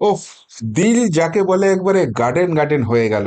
ওফ দিল যাকে বলে একবারে গার্ডেন গার্ডেন হয়ে গেল।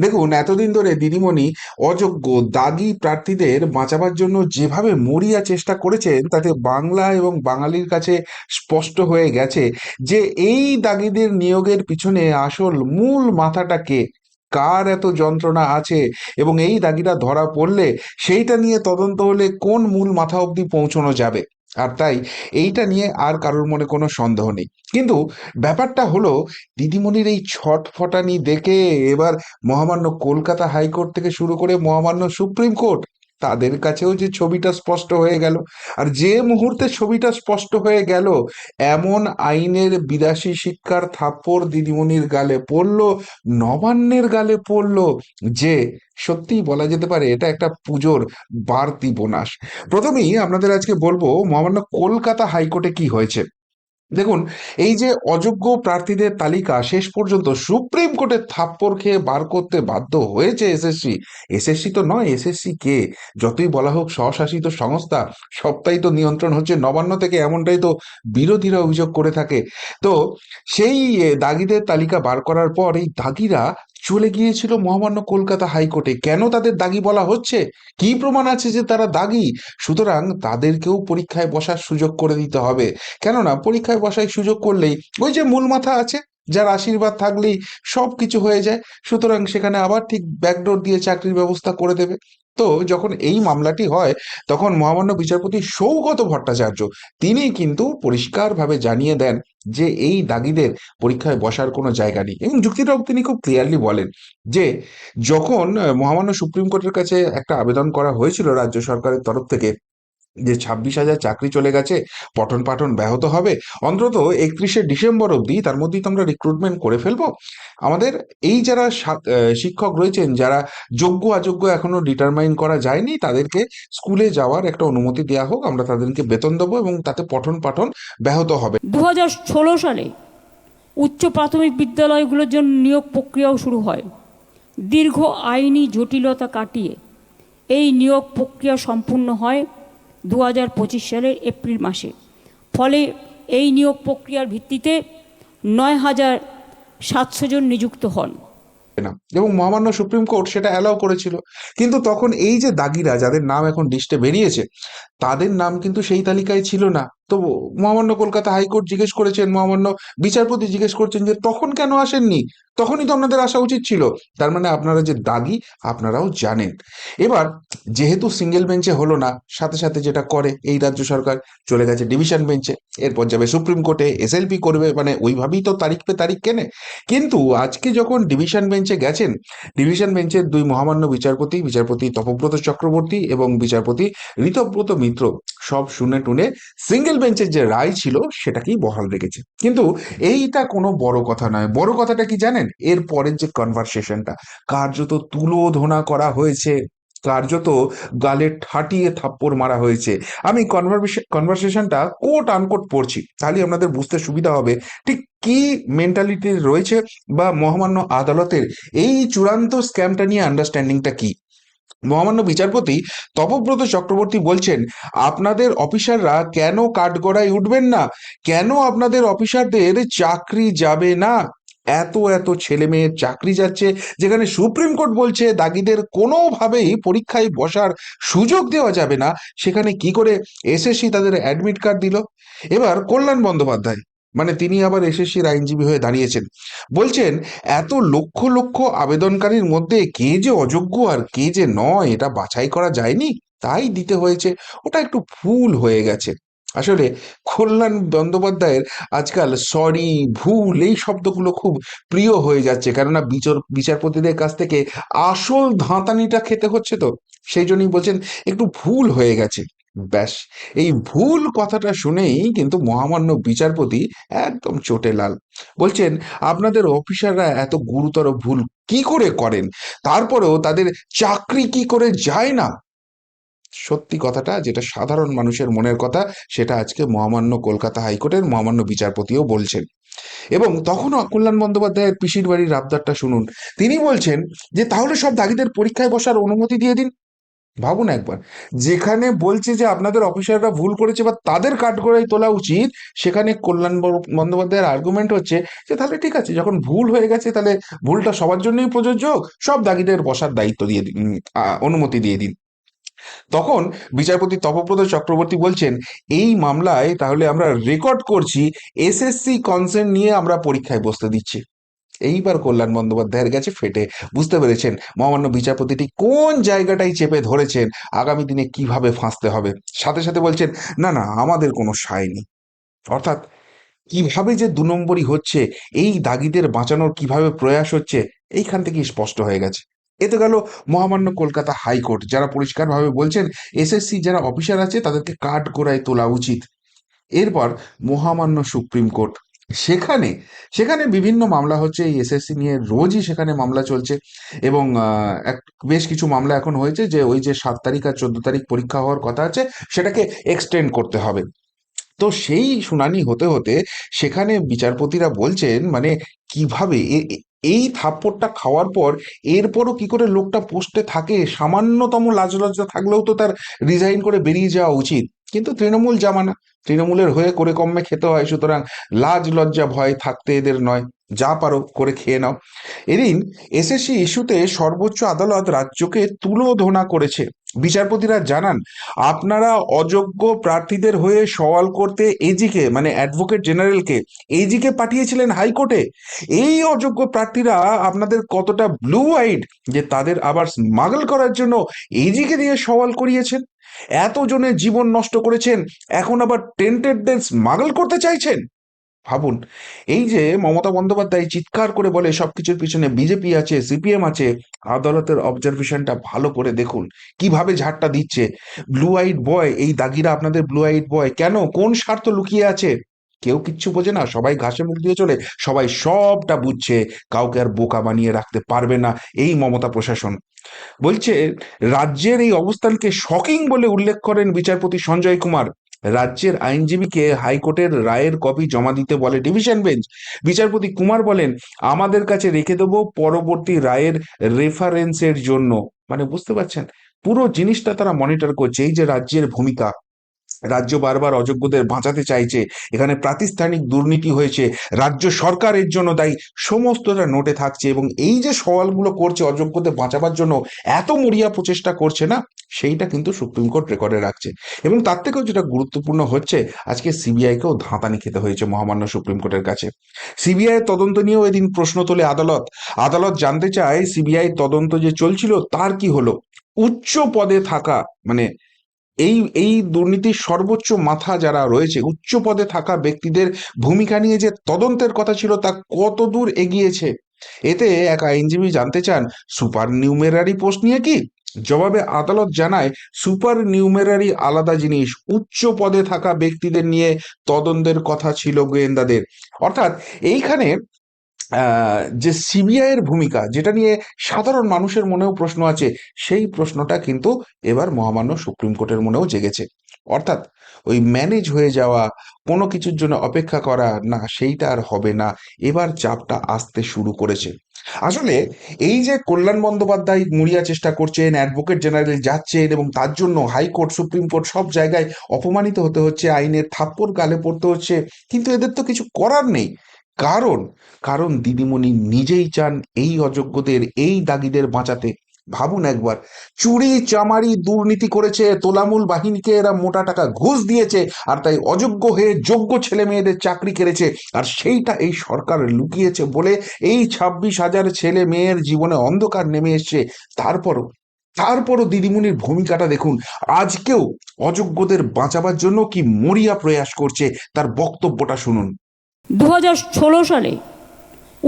দেখুন, এতদিন ধরে দিদিমণি অযোগ্য, দাগি প্রার্থীদের বাঁচাবার জন্য যেভাবে মরিয়া চেষ্টা করেছেন, তাতে বাংলা এবং বাঙালির কাছে স্পষ্ট হয়ে গেছে যে এই দাগিদের নিয়োগের পিছনে আসল মূল মাথাটা কে? কার এত যন্ত্রণা আছে? এবং এই দাগিটা ধরা পড়লে সেইটা নিয়ে তদন্ত হলে কোন মূল মাথা অবধি পৌঁছানো যাবে? আর তাই এইটা নিয়ে আর কারোর মনে কোনো সন্দেহ নেই। কিন্তু ব্যাপারটা হলো, দিদিমণির এই ছটফটানি দেখে এবার মহামান্য কলকাতা হাইকোর্ট থেকে শুরু করে মহামান্য সুপ্রিম কোর্ট তাদের কাছেও যে ছবিটা স্পষ্ট হয়ে গেল। আর যে মুহূর্তে ছবিটা স্পষ্ট হয়ে গেল, এমন আইনের বিরাশি শিক্ষার থাপ্পড় দিদিমণির গালে পড়ল, নবান্নের গালে পড়ল যে, সত্যিই বলা যেতে পারে এটা একটা পুজোর বাড়তি বোনাস। প্রথমেই আপনাদের আজকে বলব, মহামান্য কলকাতা হাইকোর্টে কি হয়েছে? দেখুন, এই যে অযোগ্য প্রার্থীদের তালিকা, শেষ পর্যন্ত সুপ্রিম কোর্টের থাপ্পড় খেয়ে বার করতে বাধ্য হয়েছে এসএসসি। এসএসসি তো নয়, এসএসসি কে? যতই বলা হোক, স্বশাসিত সংস্থা, সবটাই তো নিয়ন্ত্রণ হচ্ছে। নবান্ন থেকে এমনটাই তো বিরোধীরা অভিযোগ করে থাকে। তো সেই দাগিদের তালিকা বার করার পর এই দাগিরা চলে গিয়েছিল মহামান্য কলকাতা হাইকোর্টে। কেন তাদের দাগি বলা হচ্ছে? কি প্রমাণ আছে যে তারা দাগি? সুতরাং তাদেরকেও পরীক্ষায় বসার সুযোগ করে দিতে হবে। কেননা পরীক্ষায় বসায় সুযোগ করলেই ওই যে মূল মাথা আছে, যার আশীর্বাদ থাকলেই সব কিছু হয়ে যায়। সুতরাং সেখানে আবার ঠিক ব্যাকডোর দিয়ে চাকরির ব্যবস্থা করে দেবে। তো যখন এই মামলাটি হয়, তখন মহামান্য বিচারপতি সৌগত ভট্টাচার্য, তিনি কিন্তু পরিষ্কারভাবে জানিয়ে দেন যে এই দাগিদের পরীক্ষায় বসার কোনো জায়গা নেই। এবং যুক্তিটাও তিনি খুব ক্লিয়ারলি বলেন যে, যখন মহামান্য সুপ্রিম কোর্টের কাছে একটা আবেদন করা হয়েছিল রাজ্য সরকারের তরফ থেকে যে ছাব্বিশ হাজার চাকরি চলে গেছে, পঠন পাঠন ব্যাহত হবে, অন্তত একত্রিশে ডিসেম্বর অবধি তার মধ্যেই তো আমরা রিক্রুটমেন্ট করে ফেলব। আমাদের এই যারা শিক্ষক রয়েছেন, যারা যোগ্য অযোগ্য এখনও ডিটারমাইন করা যায়নি, তাদেরকে স্কুলে যাওয়ার একটা অনুমতি দেওয়া হোক, আমরা তাদেরকে বেতন দেবো এবং তাতে পঠন পাঠন ব্যাহত হবে। দু হাজার ষোলো সালে উচ্চ প্রাথমিক বিদ্যালয়গুলোর জন্য নিয়োগ প্রক্রিয়াও শুরু হয়। দীর্ঘ আইনি জটিলতা কাটিয়ে এই নিয়োগ প্রক্রিয়া সম্পূর্ণ হয় দু হাজার পঁচিশ সালের এপ্রিল মাসে। ফলে এই নিয়োগ প্রক্রিয়ার ভিত্তিতে নয় হাজার সাতশো জন নিযুক্ত হন। এবং মহামান্য সুপ্রিম কোর্ট সেটা অ্যালাউ করেছিল। কিন্তু তখন এই যে দাগিরা, যাদের নাম এখন লিস্টে বেরিয়েছে, তাদের নাম কিন্তু সেই তালিকায় ছিল না। তো মহামান্য কলকাতা হাইকোর্ট জিজ্ঞেস করেছেন, মহামান্য বিচারপতি জিজ্ঞেস করছেন যে তখন কেন আসেননি? তখনই তো আপনাদের আসা উচিত ছিল। তার মানে আপনারা যে দাগি, আপনারাও জানেন। এবার, যেহেতু সিঙ্গেল বেঞ্চে হলো না, সাথে সাথে যেটা করে এই রাজ্য সরকার, চলে গেছে ডিভিশন বেঞ্চে। এরপর যাবে সুপ্রিম কোর্টে, এসএলপি করবে মানে ওইভাবেই তো তারিখ পে তারিখ কেনে। কিন্তু আজকে যখন ডিভিশন বেঞ্চে গেছেন, ডিভিশন বেঞ্চের দুই মহামান্য বিচারপতি বিচারপতি তপব্রত চক্রবর্তী এবং বিচারপতি ঋতব্রত মিত্র, সব শুনে টুনে সিঙ্গেল বেঞ্চের যে রায় ছিল সেটাকেই বহাল রেখেছে। কিন্তু এইটা কোনো বড় কথা নয়। বড় কথাটা কি জানেন? এর পরের যে কনভারসেশনটা কার্যত তুলোধনা করা হয়েছে। কার্যত গালে ঠাটিয়ে থাপ্পড় মারা হয়েছে। আমি কনভারসেশনটা কোট আনকোট পড়ছি। তাহলে আপনাদের বুঝতে সুবিধা হবে ঠিক কি মেন্টালিটি রয়েছে বা মহামান্য আদালতের এই চূড়ান্ত স্ক্যামটা নিয়ে আন্ডারস্ট্যান্ডিংটা কি। মহামান্য বিচারপতি তপব্রত চক্রবর্তী বলছেন, আপনাদের অফিসাররা কেন কাঠগড়ায় উঠবেন না? কেন আপনাদের অফিসারদের চাকরি যাবে না? এত এত ছেলে মেয়ের চাকরি যাচ্ছে, যেখানে সুপ্রিম কোর্ট বলছে দাগিদের কোনোভাবেই পরীক্ষায় বসার সুযোগ দেওয়া যাবে না। সেখানে কি করে এসএসসি তাদের অ্যাডমিট কার্ড দিল? এবার কল্যাণ বন্দ্যোপাধ্যায় মানে তিনি আবার এসএসসির আইনজীবী হয়ে দাঁড়িয়েছেন। বলছেন, এত লক্ষ লক্ষ আবেদনকারীর মধ্যে কে যে অযোগ্য আর কে যে নয়, এটা বাছাই করা যায়নি? তাই দিতে হয়েছে। ওটা একটু ভুল হয়ে গেছে। আসলে কল্যাণ বন্দ্যোপাধ্যায়ের আজকাল সরি, ভুল এই শব্দগুলো খুব প্রিয় হয়ে যাচ্ছে। কেননা বিচার, বিচারপতিদের কাছ থেকে আসল ধাঁতানিটা খেতে হচ্ছে তো। সেই জন্যই বলছেন, একটু ভুল হয়ে গেছে। ব্যাস, এই ভুল কথাটা শুনেই কিন্তু মহামান্য বিচারপতি একদম চোটে লাল। বলছেন, আপনাদের অফিসাররা এত গুরুতর ভুল কি করে করেন? তারপরেও তাদের চাকরি কি করে যায় না? সত্যি কথাটা, যেটা সাধারণ মানুষের মনের কথা, সেটা আজকে মহামান্য কলকাতা হাইকোর্টের মহামান্য বিচারপতিও বলছেন। এবং তখনও কল্যাণ বন্দ্যোপাধ্যায়ের পিসির বাড়ির আবদারটা শুনুন। তিনি বলছেন যে, তাহলে সব দাগিদের পরীক্ষায় বসার অনুমতি দিয়ে দিন। ভাবুন একবার। যেখানে বলছে যে আপনাদের অফিসাররা ভুল করেছে বা তাদের কাঠগড়াই তোলা উচিত, সেখানে কল্যাণ বন্দ্যোপাধ্যায়ের আর্গুমেন্ট হচ্ছে যে তাহলে ঠিক আছে, যখন ভুল হয়ে গেছে তাহলে ভুলটা সবার জন্যই প্রযোজ্য, সব দাগিদের বসার দায়িত্ব দিয়ে দিন অনুমতি দিয়ে দিন। তখন বিচারপতি তপব্রত চক্রবর্তী বলছেন, এই মামলায় তাহলে আমরা রেকর্ড করছি, এসএসসি কনসেন্ট নিয়ে আমরা পরীক্ষায় বসতে দিচ্ছি। এইবার কল্যাণ বন্দ্যোপাধ্যায়ের কাছে ফেটে। বুঝতে পেরেছেন, মহামান্য বিচারপতিটি কোন জায়গাটাই চেপে ধরেছেন, আগামী দিনে কীভাবে ফাঁসতে হবে? সাথে সাথে বলছেন, না না, আমাদের কোনো সায় নেই। অর্থাৎ, কীভাবে যে দু নম্বরই হচ্ছে, এই দাগিদের বাঁচানোর কীভাবে প্রয়াস হচ্ছে, এইখান থেকেই স্পষ্ট হয়ে গেছে। এতে গেল মহামান্য কলকাতা হাইকোর্ট। যারা পরিষ্কারভাবে বলছেন এসএসসি যারা অফিসার আছে, তাদেরকে কাঠ গোড়ায় তোলা উচিত। এরপর মহামান্য সুপ্রিম কোর্ট। সেখানে সেখানে বিভিন্ন মামলা হচ্ছে, এই এসএসসি নিয়ে রোজই সেখানে মামলা চলছে এবং এক, বেশ কিছু মামলা এখন হয়েছে যে ওই যে সাত তারিখ আর চোদ্দ তারিখ পরীক্ষা হওয়ার কথা আছে, সেটাকে এক্সটেন্ড করতে হবে। তো সেই শুনানি হতে হতে সেখানে বিচারপতিরা বলছেন মানে কীভাবে? এই থাপ্পড়টা খাওয়ার পর এরপরও কি করে লোকটা পোস্টে থাকে? সামান্যতম লাজ লজ্জা থাকলেও তো তার রিজাইন করে বেরিয়ে যাওয়া উচিত। কিন্তু তৃণমূল জামানা, তৃণমূলের হয়ে করে কমে খেতে হয়, সুতরাং লাজ, লজ্জা, ভয় থাকতে এদের নয়। যা পারো করে খেয়ে নাও। এদিন এসএসসি ইস্যুতে সর্বোচ্চ আদালত রাজ্যকে তুলোধনা করেছে। বিচারপতিরা জানান, আপনারা অযোগ্য প্রার্থীদের হয়ে সওয়াল করতে এজিকে মানে অ্যাডভোকেট জেনারেলকে, এজিকে পাঠিয়েছিলেন হাইকোর্টে। এই অযোগ্য প্রার্থীরা আপনাদের কতটা ব্লু আইড যে তাদের আবার স্মাগল করার জন্য এজিকে দিয়ে সওয়াল করিয়েছেন? এতজনের জীবন নষ্ট করেছেন, এখন আবার টেন্টেডদের স্মাগল করতে চাইছেন? ভাবুন, এই যে মমতা বন্দ্যোপাধ্যায় চিৎকার করে বলে সবকিছুর পিছনে বিজেপি আছে, সিপিএম আছে, আদালতের অবজারভেশনটা ভালো করে দেখুন, কীভাবে ঝাড়টা দিচ্ছে। ব্লু আইড বয় এই দাগিরা আপনাদের ব্লু আইড বয় কেন? কোন স্বার্থ লুকিয়ে আছে? কেউ কিচ্ছু বোঝে না, সবাই ঘাসে মুখ দিয়ে চলে, সবাই সবটা বুঝছে, কাউকে আর বোকা বানিয়ে রাখতে পারবে না, এই মমতা প্রশাসন। বলছে, রাজ্যের এই অবস্থানকে শকিং বলে উল্লেখ করেন বিচারপতি সঞ্জয় কুমার। রাজ্যের আইনজীবীকে হাইকোর্টের রায়ের কপি জমা দিতে বলে ডিভিশন বেঞ্চ। বিচারপতি কুমার বলেন, আমাদের কাছে রেখে দেবো পরবর্তী রায়ের রেফারেন্সের জন্য। মানে বুঝতে পারছেন? পুরো জিনিসটা তারা মনিটর করছে, এই যে রাজ্যের ভূমিকা। রাজ্য বারবার অযোগ্যদের বাঁচাতে চাইছে। এখানে প্রাতিষ্ঠানিক দুর্নীতি হয়েছে। রাজ্য সরকারের জন্য দায়ী। সমস্তটা নোটে থাকছে এবং এই যে সওয়ালগুলো করছে অযোগ্যদের বাঁচাবার জন্য, এত মরিয়া প্রচেষ্টা করছে না? সেইটা কিন্তু সুপ্রিম কোর্ট রেকর্ডে রাখছে। এবং তার থেকেও যেটা গুরুত্বপূর্ণ হচ্ছে, আজকে সিবিআইকেও ধাঁতানি খেতে হয়েছে মহামান্য সুপ্রিম কোর্টের কাছে। সিবিআই তদন্ত নিয়েও এদিন প্রশ্ন তোলে আদালত। আদালত জানতে চায়, সিবিআই তদন্ত যে চলছিল, তার কি হলো? উচ্চ পদে থাকা মানে এই এই দুর্নীতির সর্বোচ্চ মাথা যারা রয়েছে উচ্চ পদে থাকা ব্যক্তিদের ভূমিকা নিয়ে যে তদন্তের কথা ছিল তা কত দূর এগিয়েছে? এতে এক আইনজীবী জানতে চান, সুপার নিউমেরারি পোস্ট নিয়ে কি? জবাবে আদালত জানায়, সুপার নিউমেরারি আলাদা জিনিস উচ্চ পদে থাকা ব্যক্তিদের নিয়ে তদন্তের কথা ছিল গোয়েন্দাদের। অর্থাৎ এইখানে যে সিবিআইয়ের ভূমিকা, যেটা নিয়ে সাধারণ মানুষের মনেও প্রশ্ন আছে, সেই প্রশ্নটা কিন্তু এবার মহামান্য সুপ্রিম কোর্টের মনেও জেগেছে। অর্থাৎ ওই ম্যানেজ হয়ে যাওয়া, কোনো কিছুর জন্য অপেক্ষা করা, না, সেইটা আর হবে না, এবার চাপটা আসতে শুরু করেছে। আসলে এই যে কল্যাণ বন্দ্যোপাধ্যায় মুড়িয়া চেষ্টা করছেন অ্যাডভোকেট জেনারেল যাচ্ছেন এবং তার জন্য হাইকোর্ট সুপ্রিম কোর্ট সব জায়গায় অপমানিত হতে হচ্ছে, আইনের থাপ্পড় গালে পড়তে হচ্ছে, কিন্তু এদের তো কিছু করার নেই। কারণ কারণ দিদিমণি নিজেই চান এই অযোগ্যদের, এই দাগিদের বাঁচাতে। ভাবুন একবার, চুরি, চামারি, দুর্নীতি করেছে, তোলামূল বাহিনীকে এরা মোটা টাকা ঘুষ দিয়েছে, আর তাই অযোগ্য হয়ে যোগ্য ছেলে মেয়েদের চাকরি কেড়েছে, আর সেইটা এই সরকার লুকিয়েছে বলে এই ছাব্বিশ হাজার ছেলে মেয়ের জীবনে অন্ধকার নেমে এসছে। তারপরও তারপরও দিদিমণির ভূমিকাটা দেখুন। আজকেও অযোগ্যদের বাঁচাবার জন্য কি মরিয়া প্রয়াস করছে, তার বক্তব্যটা শুনুন। দু হাজার ষোলো সালে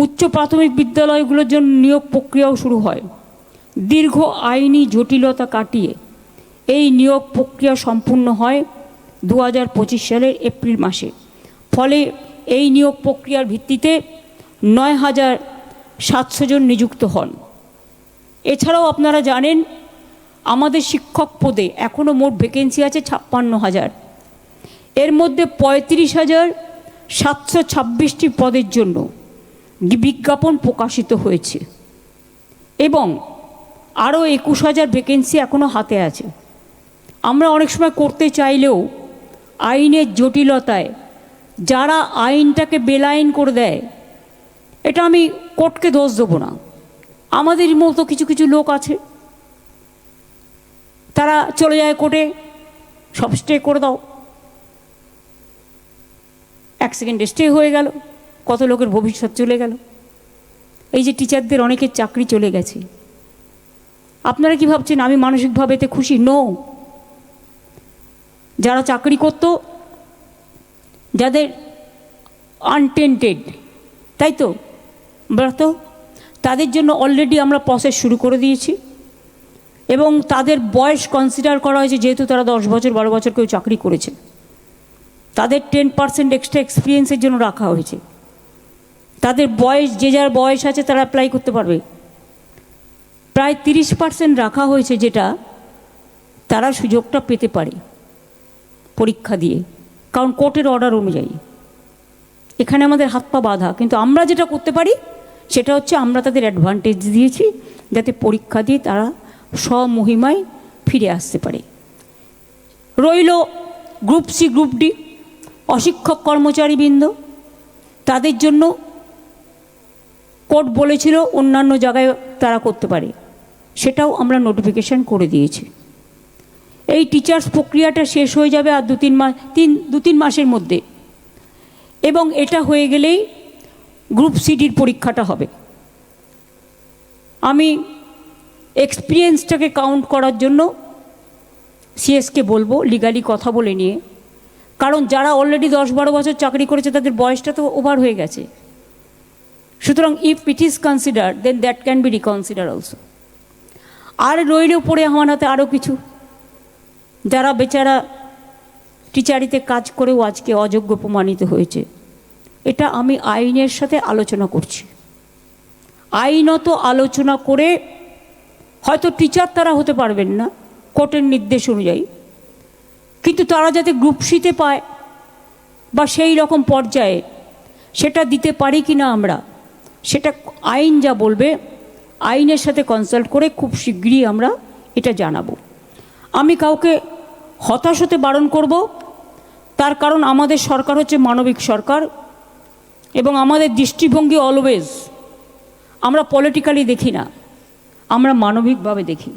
উচ্চ প্রাথমিক বিদ্যালয়গুলোর জন্য নিয়োগ প্রক্রিয়াও শুরু হয়। দীর্ঘ আইনি জটিলতা কাটিয়ে এই নিয়োগ প্রক্রিয়া সম্পূর্ণ হয় দু হাজার পঁচিশ সালের এপ্রিল মাসে। ফলে এই নিয়োগ প্রক্রিয়ার ভিত্তিতে নয় হাজার সাতশো জন নিযুক্ত হন। এছাড়াও আপনারা জানেন, আমাদের শিক্ষক পদে এখনও মোট ভ্যাকেন্সি আছে ছাপ্পান্ন হাজার। এর মধ্যে পঁয়ত্রিশ হাজার সাতশো ছাব্বিশটি পদের জন্য বিজ্ঞাপন প্রকাশিত হয়েছে। এবং আরও একুশ হাজার ভ্যাকেন্সি এখনও হাতে আছে। আমরা অনেক সময় করতে চাইলেও আইনের জটিলতায় যারা আইনটাকে বেলাইন করে দেয়, এটা আমি কোর্টকে দোষ দেবো না। আমাদের মতো কিছু কিছু লোক আছে, তারা চলে যায় কোর্টে, সব স্টে করে দাও। এক সেকেন্ডে স্টে হয়ে গেল, কত লোকের ভবিষ্যৎ চলে গেল। এই যে টিচারদের অনেকের চাকরি চলে গেছে। আপনারা কি ভাবছেন, আমি মানসিকভাবে এতে খুশি? নো যারা চাকরি করতো, যাদের আনটেন্টেড তাই তো? ব্রত তাদের জন্য অলরেডি আমরা প্রসেস শুরু করে দিয়েছি। এবং তাদের বয়স কনসিডার করা হয়েছে, যেহেতু তারা দশ বছর, বারো বছর কেউ চাকরি করেছে। তাদের টেন পার্সেন্ট এক্সট্রা এক্সপিরিয়েন্সের জন্য রাখা হয়েছে। তাদের বয়স, যে যার বয়স আছে তারা অ্যাপ্লাই করতে পারবে। প্রায় তিরিশ পার্সেন্ট রাখা হয়েছে যেটা তারা সুযোগটা পেতে পারে পরীক্ষা দিয়ে। কারণ কোর্টের অর্ডার অনুযায়ী। এখানে আমাদের হাত পা বাঁধা। কিন্তু আমরা যেটা করতে পারি, সেটা হচ্ছে আমরা তাদের অ্যাডভান্টেজ দিয়েছি যাতে পরীক্ষা দিয়ে তারা স্বমহিমায় ফিরে আসতে পারে। রইল গ্রুপ সি গ্রুপ ডি অশিক্ষক কর্মচারীবৃন্দ, তাদের জন্য কোর্ট বলেছিল অন্যান্য জায়গায় তারা করতে পারে। সেটাও আমরা নোটিফিকেশান করে দিয়েছি। এই টিচার্স প্রক্রিয়াটা শেষ হয়ে যাবে আর দু তিন মাস তিন দু তিন মাসের মধ্যে। এবং এটা হয়ে গেলেই গ্রুপ সিডির পরীক্ষাটা হবে। আমি এক্সপিরিয়েন্সটাকে কাউন্ট করার জন্য সিএসকে বলব লিগালি কথা বলে নিয়ে। কারণ যারা অলরেডি দশ বারো বছর চাকরি করেছে, তাদের বয়সটা তো ওভার হয়ে গেছে। সুতরাং if it is consider then that can be reconsider also আর রইলেও পড়ে আমার হাতে আরও কিছু। যারা বেচারা টিচারিতে কাজ করেও আজকে অযোগ্য প্রমাণিত হয়েছে। এটা আমি আইনের সাথে আলোচনা করছি। আইনত আলোচনা করে হয়তো টিচার তারা হতে পারবেন না কোর্টের নির্দেশ অনুযায়ী। কিন্তু তারা যাতে গ্রুপ সিতে পায় বা সেই রকম পর্যায়ে সেটা দিতে পারি কি না আমরা, সেটা আইন যা বলবে, আইনের সাথে কনসাল্ট করে খুব শীঘ্রই আমরা এটা জানাব। আমি কাউকে হতাশ হতে বারণ করব, তার কারণ আমাদের সরকার হচ্ছে মানবিক সরকার এবং আমাদের দৃষ্টিভঙ্গি অলওয়েজ আমরা পলিটিক্যালি দেখি না, আমরা মানবিকভাবে দেখি।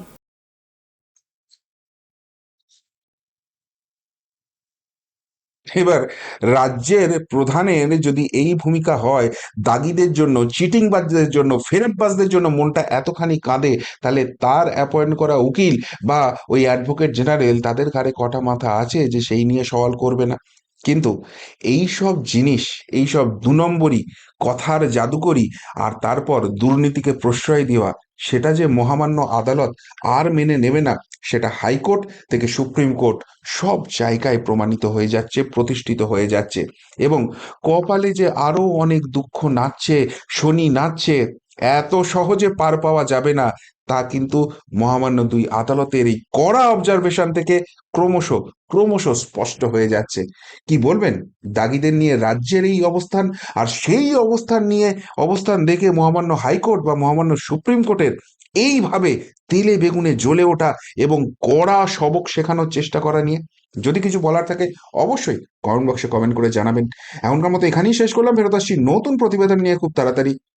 এবার রাজ্যের প্রধানের যদি এই ভূমিকা হয়, দাগিদের জন্য, চিটিংবাজদের জন্য, ফেরতবাজদের জন্য মনটা এতখানি কাঁদে, তাহলে তার অ্যাপয়েন্ট করা উকিল বা ওই অ্যাডভোকেট জেনারেল তাদের ঘাড়ে কটা মাথা আছে যে সেই নিয়ে সওয়াল করবে না। কিন্তু এই সব জিনিস, এই সব দু নম্বরই কথার জাদুকরি আর তারপর দুর্নীতিকে প্রশ্রয় দেওয়া সেটা যে মহামান্য আদালত আর মেনে নেবে না, সেটা হাইকোর্ট থেকে সুপ্রিম কোর্ট সব জায়গায় প্রমাণিত হয়ে যাচ্ছে, প্রতিষ্ঠিত হয়ে যাচ্ছে। এবং কপালে যে আরও অনেক দুঃখ নাচছে, শনি নাচছে এত সহজে পার পাওয়া যাবে না, তা কিন্তু মহামান্য দুই আদালতের এই কড়া অবজারভেশন থেকে ক্রমশ ক্রমশ স্পষ্ট হয়ে যাচ্ছে। কি বলবেন? দাগিদের নিয়ে রাজ্যের এই অবস্থান আর সেই অবস্থান নিয়ে অবস্থান দেখে মহামান্য হাইকোর্ট বা মহামান্য সুপ্রিম কোর্টের এইভাবে তেলে বেগুনে জ্বলে ওঠা এবং কড়া সবক শেখানোর চেষ্টা করা নিয়ে যদি কিছু বলার থাকে অবশ্যই কমেন্ট বক্সে কমেন্ট করে জানাবেন। এখনকার মতো এখানেই শেষ করলাম। ফেরত আসছি নতুন প্রতিবেদন নিয়ে খুব তাড়াতাড়ি।